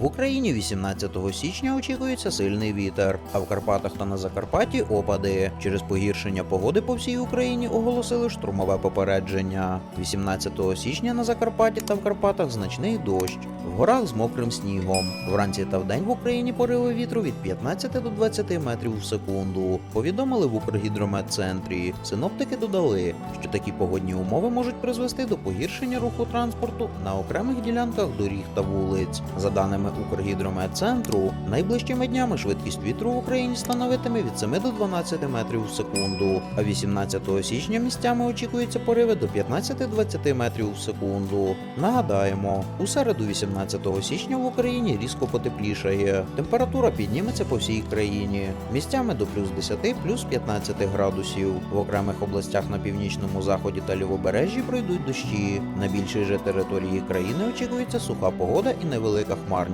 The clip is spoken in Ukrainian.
В Україні 18 січня очікується сильний вітер, а в Карпатах та на Закарпатті опади. Через погіршення погоди по всій Україні оголосили штурмове попередження. 18 січня на Закарпатті та в Карпатах значний дощ. В горах з мокрим снігом. Вранці та вдень в Україні пориви вітру від 15 до 20 метрів в секунду. Повідомили в Укргідрометцентрі. Синоптики додали, що такі погодні умови можуть призвести до погіршення руху транспорту на окремих ділянках доріг та вулиць. За даними Укргідрометцентру, найближчими днями швидкість вітру в Україні становитиме від 7 до 12 метрів в секунду, а 18 січня місцями очікуються пориви до 15-20 метрів в секунду. Нагадаємо, у середу 18 січня в Україні різко потеплішає. Температура підніметься по всій країні. Місцями до плюс 10, плюс 15 градусів. В окремих областях на північному заході та лівобережжі пройдуть дощі. На більшій же території країни очікується суха погода і невелика хмарність.